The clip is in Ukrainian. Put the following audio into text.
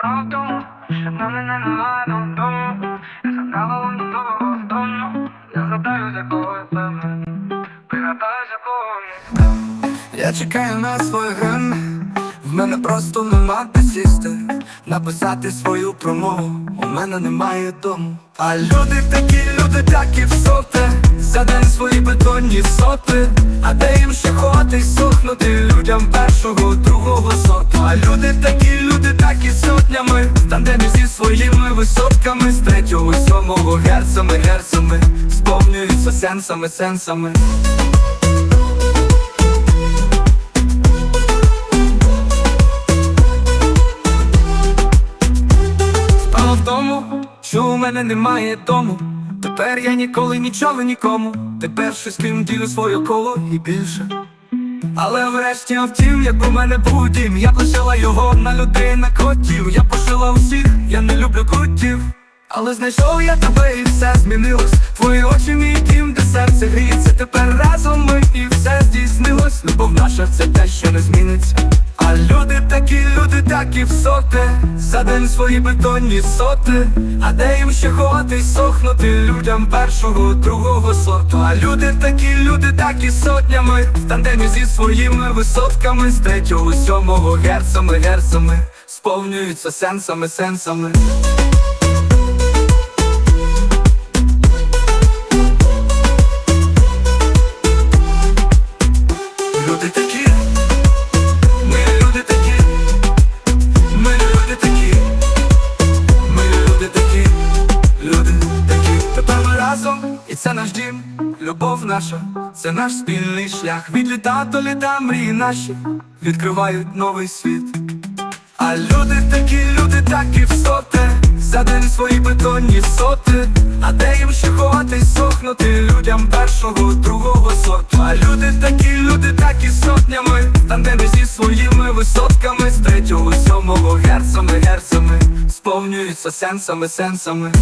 В що в мене немає дому забрала вам додому дому Я згадаю, з якого я певний Пригадаю, з якого я чекаю на свою грим. В мене просто нема де сісти. Написати свою промову. У мене немає дому. А люди такі, люди такі всоте За день свої бетонні соти А де їм ще ховати сохнути людям першого, другого сорту А люди такі, люди такі сотнями В тандемі зі своїми висотками З третього, сьомого герцами, герцами Сповнюються сенсами, сенсами Справа в тому, що у мене немає дому. Тепер я ніколи нічого нікому. Тепер щось крім ділю своє коло і більше. Але врешті втім, як у мене був дім. Я лишила його на людей, на котів. Я пошила усіх, я не люблю котів Але знайшов я тебе і все змінилось. Твої очі, мій дім, де серце гріється. Тепер разом ми і все здійснилось. Любов наша це те, що не зміниться Люди такі, люди такі всоте За день свої бетонні соти. А де їм ще ховатись, сохнути людям першого, другого сорту? А люди такі, люди такі сотнями. В тандемі зі своїми висотками. З третього, сьомого герцами, герцами. Сповнюються сенсами, сенсами. Люди разом, і це наш дім, любов наша, це наш спільний шлях. Від літа до літа мрії наші відкривають новий світ. А люди такі, люди такі всоте За день свої бетонні соти А де їм ще ховатись, сохнути людям першого, другого сорту А люди такі, люди такі сотнями В тандемі зі своїми висотками З третього, сьомого герцами, герцами Сповнюються сенсами, сенсами